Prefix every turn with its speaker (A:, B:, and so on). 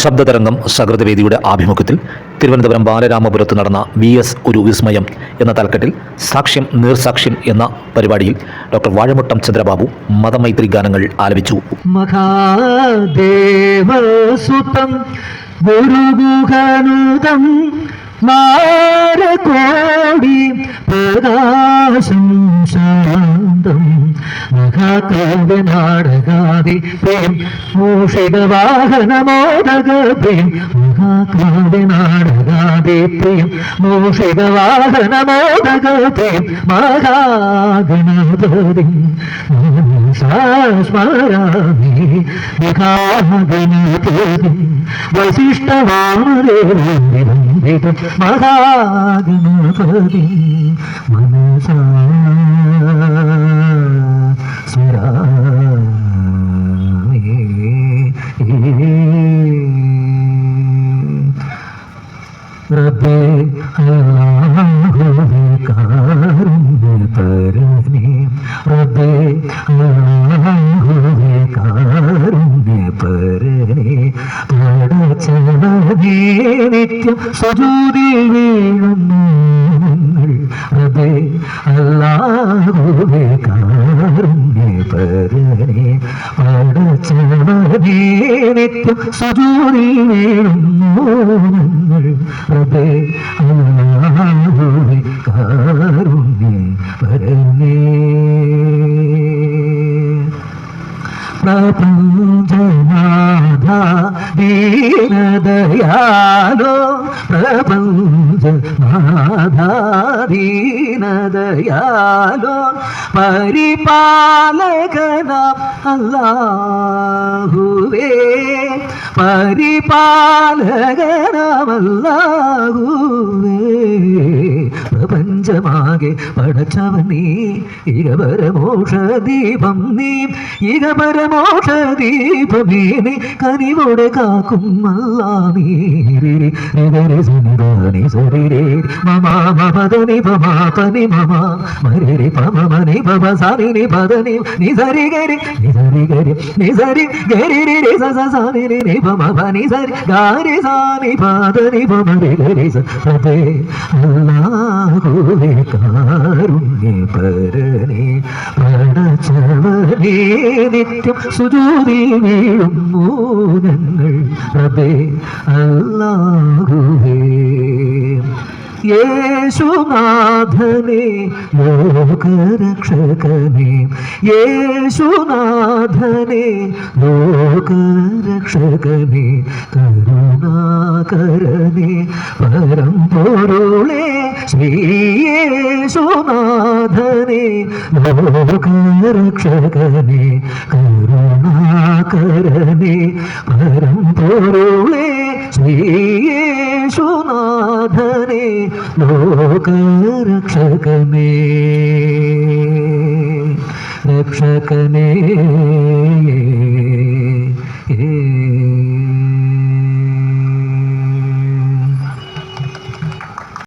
A: ശബ്ദതരംഗം സകൃതവേദിയുടെ ആഭിമുഖ്യത്തിൽ തിരുവനന്തപുരം ബാലരാമപുരത്ത് നടന്ന V S ഒരു വിസ്മയം എന്ന തലക്കെട്ടിൽ സാക്ഷ്യം നീർസാക്ഷ്യം എന്ന പരിപാടിയിൽ ഡോക്ടർ വാഴമുട്ടം ചന്ദ്രബാബു മതമൈത്രി ഗാനങ്ങൾ ആലപിച്ചു.
B: മഹാദേവസുതം ശാന്തം. മഹാകാവ്യനാടകാതി പ്രേം മൂഷികവാഹനമോദക പ്രേം മഹാകാവ്യനാടകാതി പ്രേം മൂഷികവാഹനമോദക പ്രേം മഹാഗണപതി. സ്മരാമി മഹാഗണപതി. വസിഷ്ഠവാമദേവം മഹാഗണപതി. മനസാ കാരുണ്യപരനേ റബ്ബേ നിത്യം സുജൂതിൽ വീഴുന്നു അല്ലാഹുവേ കാരുണ്യപരനേ പടച്ചവനേ നിത്യം സുജൂതിൽ വീഴുന്നു ഞങ്ങൾ. റബ്ബേ അല്ലാഹുവേ കാരുണ്യപരനേ ప్రపంచనాథ దీనదయాలో ప్రపంచనాథ దీనదయాలో పరిపాలకన అల్లాహువే పరిపాలకన అల్లాహువే പ്രപഞ്ചമാകെ പടച്ചവൻ നീ ഇകപരമോഷ ദീപം നീ ഇകപരമോഷ ദീപമേ നീ കനിവോടെ കാക്കും അല്ലാ അല്ലാഹുവേ കാരുണ്യ പരനേ പടച്ചവനേ നിത്യം സുജൂതിൽ വീഴുന്നു ഞങ്ങൾ പ്രഭേ അല്ലാഹുവേ. യേശുനാഥനെ ലോകരക്ഷകനെ. യേശുനാഥനെ ലോകരക്ഷകനെ. കരുണാകരനെ പരം പൊരുളെ ശ്രീയേശുനാഥനെ ലോകരക്ഷകനെ കരുണാകരനെ പരം പൊരുളെ ശ്രീയേശുനാഥനെ ലോകരക്ഷകനെ. രക്ഷകനേ